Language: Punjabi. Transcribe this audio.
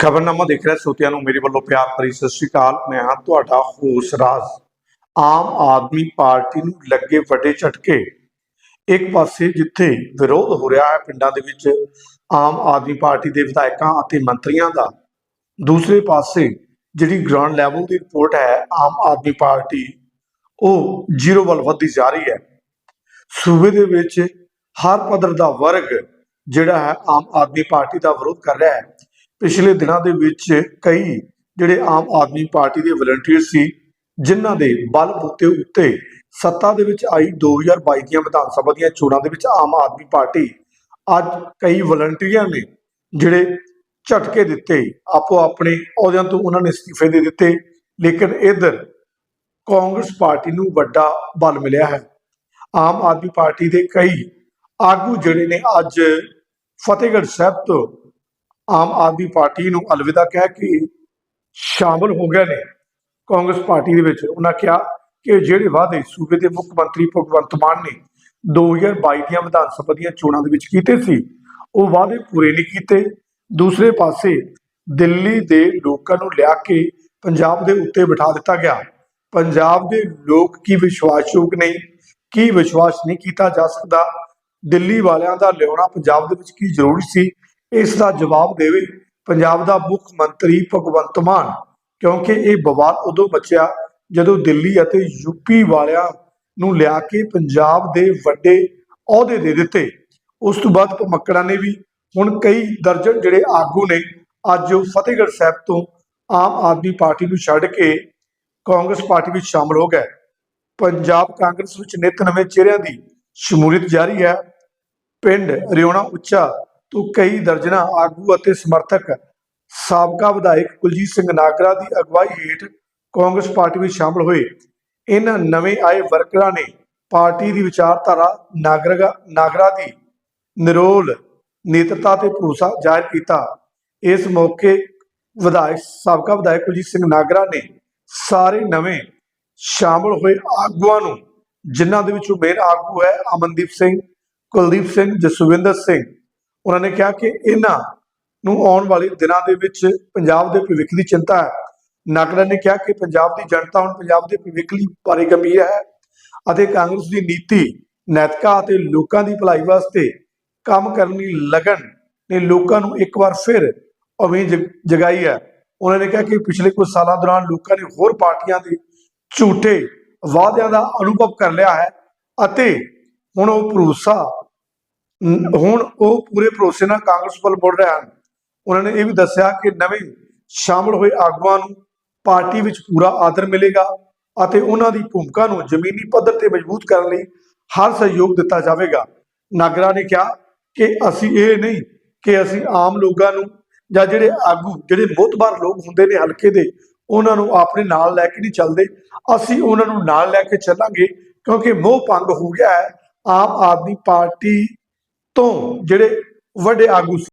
ਖਬਰਨਾਮਾ ਦੇਖ ਰਿਹਾ ਸਰੋਤਿਆਂ ਨੂੰ, ਮੇਰੇ ਵੱਲੋਂ ਪਿਆਰ ਭਰੀ ਸਤਿ ਸ਼੍ਰੀ ਅਕਾਲ। ਮੈਂ ਹਾਂ ਤੁਹਾਡਾ ਹੋਸ ਰਾਜ। ਆਮ ਆਦਮੀ ਪਾਰਟੀ ਨੂੰ ਲੱਗੇ ਵੱਡੇ ਝਟਕੇ। ਇੱਕ ਪਾਸੇ ਜਿੱਥੇ ਵਿਰੋਧ ਹੋ ਰਿਹਾ ਹੈ ਪਿੰਡਾਂ ਦੇ ਵਿੱਚ ਆਮ ਆਦਮੀ ਪਾਰਟੀ ਦੇ ਵਿਧਾਇਕਾਂ ਅਤੇ ਮੰਤਰੀਆਂ ਦਾ। ਦੂਸਰੇ ਪਾਸੇ ਜਿਹੜੀ ਗਰਾਊਂਡ ਲੈਵਲ ਦੀ ਰਿਪੋਰਟ ਹੈ ਆਮ ਆਦਮੀ ਪਾਰਟੀ, ਉਹ ਜ਼ੀਰੋ ਵੱਲ ਵੱਧਦੀ ਜਾ ਰਹੀ ਹੈ। ਸੂਬੇ ਦੇ ਵਿੱਚ ਹਰ ਪੱਧਰ ਦਾ ਵਰਗ ਜਿਹੜਾ ਹੈ ਆਮ ਆਦਮੀ ਪਾਰਟੀ ਦਾ ਵਿਰੋਧ ਕਰ ਰਿਹਾ ਹੈ। ਪਿਛਲੇ ਦਿਨਾਂ ਦੇ ਵਿੱਚ ਕਈ ਜਿਹੜੇ ਆਮ ਆਦਮੀ ਪਾਰਟੀ ਦੇ ਵਲੰਟੀਅਰ ਸੀ, ਜਿਨ੍ਹਾਂ ਦੇ ਬਲ ਬੂਤੇ ਉੱਤੇ ਸੱਤਾ ਦੇ ਵਿੱਚ ਆਈ 2022 ਦੀਆਂ ਵਿਧਾਨ ਸਭਾ ਦੀਆਂ ਚੋਣਾਂ ਦੇ ਵਿੱਚ ਆਮ ਆਦਮੀ ਪਾਰਟੀ ਅੱਜ ਕਈ ਵਲੰਟੀਅਰਾਂ ਨੇ ਜਿਹੜੇ ਝਟਕੇ ਦਿੱਤੇ, ਆਪੋ ਆਪਣੇ ਅਹੁਦਿਆਂ ਤੋਂ ਉਹਨਾਂ ਨੇ ਅਸਤੀਫੇ ਦੇ ਦਿੱਤੇ, ਲੇਕਿਨ ਇਧਰ ਕਾਂਗਰਸ ਪਾਰਟੀ ਨੂੰ ਵੱਡਾ ਬਲ ਮਿਲਿਆ ਹੈ। ਆਮ ਆਦਮੀ ਪਾਰਟੀ ਦੇ ਕਈ ਆਗੂ ਜਿਹੜੇ ਨੇ ਅੱਜ ਫਤਿਹਗੜ੍ਹ ਸਾਹਿਬ ਤੋਂ ਆਮ ਆਦਮੀ ਪਾਰਟੀ ਨੂੰ ਅਲਵਿਦਾ ਕਹਿ ਕੇ ਸ਼ਾਮਲ ਹੋ ਗਏ ਨੇ ਕਾਂਗਰਸ ਪਾਰਟੀ ਦੇ ਵਿੱਚ। ਉਹਨਾਂ ਕਿਹਾ ਕਿ ਜਿਹੜੇ ਵਾਅਦੇ ਸੂਬੇ ਦੇ ਮੁੱਖ ਮੰਤਰੀ ਭਗਵੰਤ ਮਾਨ ਨੇ 2022 ਦੀਆਂ ਵਿਧਾਨ ਸਭਾ ਦੀਆਂ ਚੋਣਾਂ ਦੇ ਵਿੱਚ ਕੀਤੇ ਸੀ, ਉਹ ਵਾਅਦੇ ਪੂਰੇ ਨਹੀਂ ਕੀਤੇ। ਦੂਸਰੇ ਪਾਸੇ ਦਿੱਲੀ ਦੇ ਲੋਕਾਂ ਨੂੰ ਲਿਆ ਕੇ ਪੰਜਾਬ ਦੇ ਉੱਤੇ ਬਿਠਾ ਦਿੱਤਾ ਗਿਆ। ਪੰਜਾਬ ਦੇ ਲੋਕ ਕੀ ਵਿਸ਼ਵਾਸਯੋਗ ਨਹੀਂ ਕੀ ਵਿਸ਼ਵਾਸ ਨਹੀਂ ਕੀਤਾ ਜਾ ਸਕਦਾ? ਦਿੱਲੀ ਵਾਲਿਆਂ ਦਾ ਲਿਆਉਣਾ ਪੰਜਾਬ ਦੇ ਵਿੱਚ ਕੀ ਜ਼ਰੂਰੀ ਸੀ? ਇਸ ਦਾ ਜਵਾਬ ਦੇਵੇ ਪੰਜਾਬ ਦਾ ਮੁੱਖ ਮੰਤਰੀ ਭਗਵੰਤ ਮਾਨ, ਕਿਉਂਕਿ ਇਹ ਬਵਾਲ ਉਦੋਂ ਬਚਿਆ ਜਦੋਂ ਦਿੱਲੀ ਅਤੇ ਯੂਪੀ ਵਾਲਿਆਂ ਨੂੰ ਲਿਆ ਕੇ ਪੰਜਾਬ ਦੇ ਵੱਡੇ ਅਹੁਦੇ ਦੇ ਦਿੱਤੇ। ਉਸ ਤੋਂ ਬਾਅਦ ਭਮੱਕੜਾਂ ਨੇ ਵੀ ਹੁਣ ਕਈ ਦਰਜਨ ਜਿਹੜੇ ਆਗੂ ਨੇ, ਅੱਜ ਉਹ ਫਤਿਹਗੜ੍ਹ ਸਾਹਿਬ ਤੋਂ ਆਮ ਆਦਮੀ ਪਾਰਟੀ ਨੂੰ ਛੱਡ ਕੇ ਕਾਂਗਰਸ ਪਾਰਟੀ ਵਿੱਚ ਸ਼ਾਮਲ ਹੋ ਗਏ। ਪੰਜਾਬ ਕਾਂਗਰਸ ਵਿੱਚ ਨਿਤ ਨਵੇਂ ਚਿਹਰਿਆਂ ਦੀ ਸ਼ਮੂਲੀਅਤ ਜਾਰੀ ਹੈ। ਪਿੰਡ ਰਿਉਣਾ ਉੱਚਾ ਤੋਂ ਕਈ ਦਰਜਨਾਂ ਆਗੂ ਅਤੇ ਸਮਰਥਕ। ਸਾਬਕਾ ਵਿਧਾਇਕ ਕੁਲਜੀਤ ਸਿੰਘ ਨਾਗਰਾ ਦੀ ਅਗਵਾਈ ਹੇਠ ਕਾਂਗਰਸ ਪਾਰਟੀ ਵਿੱਚ ਸ਼ਾਮਲ ਹੋਏ। ਇਹਨਾਂ ਨਵੇਂ ਆਏ ਵਰਕਰਾਂ ਨੇ ਪਾਰਟੀ ਦੀ ਵਿਚਾਰਧਾਰਾ ਨਾਗਰਾ ਨਾਗਰਾ ਦੀ ਨਿਰੋਲ ਨੇਤਰਤਾ ਤੇ ਭਰੋਸਾ ਜ਼ਾਹਿਰ ਕੀਤਾ। ਇਸ ਮੌਕੇ ਵਿਧਾਇਕ ਸਾਬਕਾ ਵਿਧਾਇਕ ਕੁਲਜੀਤ ਸਿੰਘ ਨਾਗਰਾ ਨੇ ਸਾਰੇ ਨਵੇਂ ਸ਼ਾਮਲ ਹੋਏ ਆਗੂਆਂ ਨੂੰ, ਜਿਨ੍ਹਾਂ ਦੇ ਵਿੱਚੋਂ ਮੇਨ ਆਗੂ ਹੈ ਅਮਨਦੀਪ ਸਿੰਘ, ਕੁਲਦੀਪ ਸਿੰਘ, ਜਸਵਿੰਦਰ ਸਿੰਘ ਉਹਨਾਂ ਨੇ ਕਿਹਾ ਕਿ ਇਹਨਾਂ ਨੂੰ ਆਉਣ ਵਾਲੇ ਦਿਨਾਂ ਦੇ ਵਿੱਚ ਪੰਜਾਬ ਦੇ ਭਵਿੱਖ ਦੀ ਚਿੰਤਾ ਹੈ। ਨਾਗਰਾ ਨੇ ਕਿਹਾ ਕਿ ਪੰਜਾਬ ਦੀ ਜਨਤਾ ਹੁਣ ਪੰਜਾਬ ਦੇ ਭਵਿੱਖ ਲਈ ਬਾਰੇ ਗੰਭੀਰ ਹੈ ਅਤੇ ਕਾਂਗਰਸ ਦੀ ਨੀਤੀ ਨੈਤਿਕਾ ਅਤੇ ਲੋਕਾਂ ਦੀ ਭਲਾਈ ਵਾਸਤੇ ਕੰਮ ਕਰਨ ਦੀ ਲਗਨ ਨੇ ਲੋਕਾਂ ਨੂੰ ਇੱਕ ਵਾਰ ਫਿਰ ਉਮੀਦ ਜਗ- ਜਗਾਈ ਹੈ। ਉਹਨਾਂ ਨੇ ਕਿਹਾ ਕਿ ਪਿਛਲੇ ਕੁਝ ਸਾਲਾਂ ਦੌਰਾਨ ਲੋਕਾਂ ਨੇ ਹੋਰ ਪਾਰਟੀਆਂ ਦੇ ਝੂਠੇ ਵਾਅਦਿਆਂ ਦਾ ਅਨੁਭਵ ਕਰ ਲਿਆ ਹੈ ਅਤੇ ਹੁਣ ਉਹ ਭਰੋਸਾ ਹੁਣ ਉਹ ਪੂਰੇ ਭਰੋਸੇ ਨਾਲ ਕਾਂਗਰਸ ਵੱਲ ਮੁੜ ਰਹੇ ਹਨ ਉਹਨਾਂ ਨੇ ਇਹ ਵੀ ਦੱਸਿਆ ਕਿ ਨਵੇਂ ਸ਼ਾਮਲ ਹੋਏ ਆਗੂਆਂ ਨੂੰ ਪਾਰਟੀ ਵਿੱਚ ਪੂਰਾ ਆਦਰ ਮਿਲੇਗਾ ਅਤੇ ਉਹਨਾਂ ਦੀ ਭੂਮਿਕਾ ਨੂੰ ਜ਼ਮੀਨੀ ਪੱਧਰ ਤੇ ਮਜ਼ਬੂਤ ਕਰਨ ਲਈ ਹਰ ਸਹਿਯੋਗ ਦਿੱਤਾ ਜਾਵੇਗਾ। ਨਾਗਰਾ ਨੇ ਕਿਹਾ ਕਿ ਅਸੀਂ ਇਹ ਨਹੀਂ ਕਿ ਅਸੀਂ ਆਮ ਲੋਕਾਂ ਨੂੰ ਜਾਂ ਜਿਹੜੇ ਆਗੂ, ਜਿਹੜੇ ਮੋਤਬਾਰ ਲੋਕ ਹੁੰਦੇ ਨੇ ਹਲਕੇ ਦੇ, ਉਹਨਾਂ ਨੂੰ ਆਪਣੇ ਨਾਲ ਲੈ ਕੇ ਨਹੀਂ ਚੱਲਦੇ। ਅਸੀਂ ਉਹਨਾਂ ਨੂੰ ਨਾਲ ਲੈ ਕੇ ਚੱਲਾਂਗੇ ਕਿਉਂਕਿ ਮੋਹ ਭੰਗ ਹੋ ਗਿਆ ਹੈ। ਆਮ ਆਦਮੀ ਪਾਰਟੀ ਤੋਂ ਜਿਹੜੇ ਵੱਡੇ ਆਗੂ ਸੀ